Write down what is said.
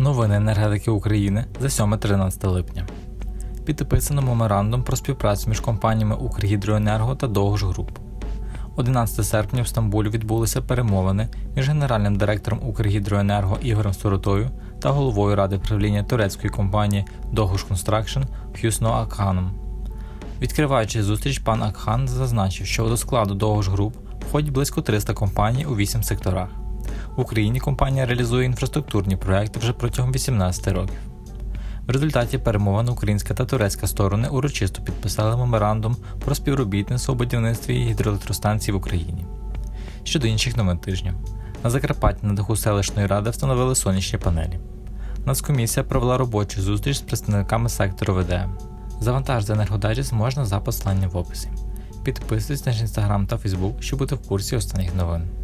Новини енергетики України за 7-13 липня. Підписано меморандум про співпрацю між компаніями Укргідроенерго та Довж Груп. 11 серпня в Стамбулі відбулися перемовини між генеральним директором Укргідроенерго Ігорем Соротою та головою ради правління турецької компанії Dogush Construction Хюсно Акханом. Відкриваючи зустріч, пан Акхан зазначив, що до складу Dogush Group входять близько 300 компаній у 8 секторах. В Україні компанія реалізує інфраструктурні проекти вже протягом 18 років. В результаті перемовин українська та турецька сторони урочисто підписали меморандум про співробітництво у будівництві гідроелектростанцій в Україні. Щодо інших новин тижня, на Закарпатті на даху селищної ради встановили сонячні панелі. Нацкомісія провела робочу зустріч з представниками сектору ВДМ. Завантажити енергодайджест можна за посиланням в описі. Підписуйтесь на наш інстаграм та фейсбук, щоб бути в курсі останніх новин.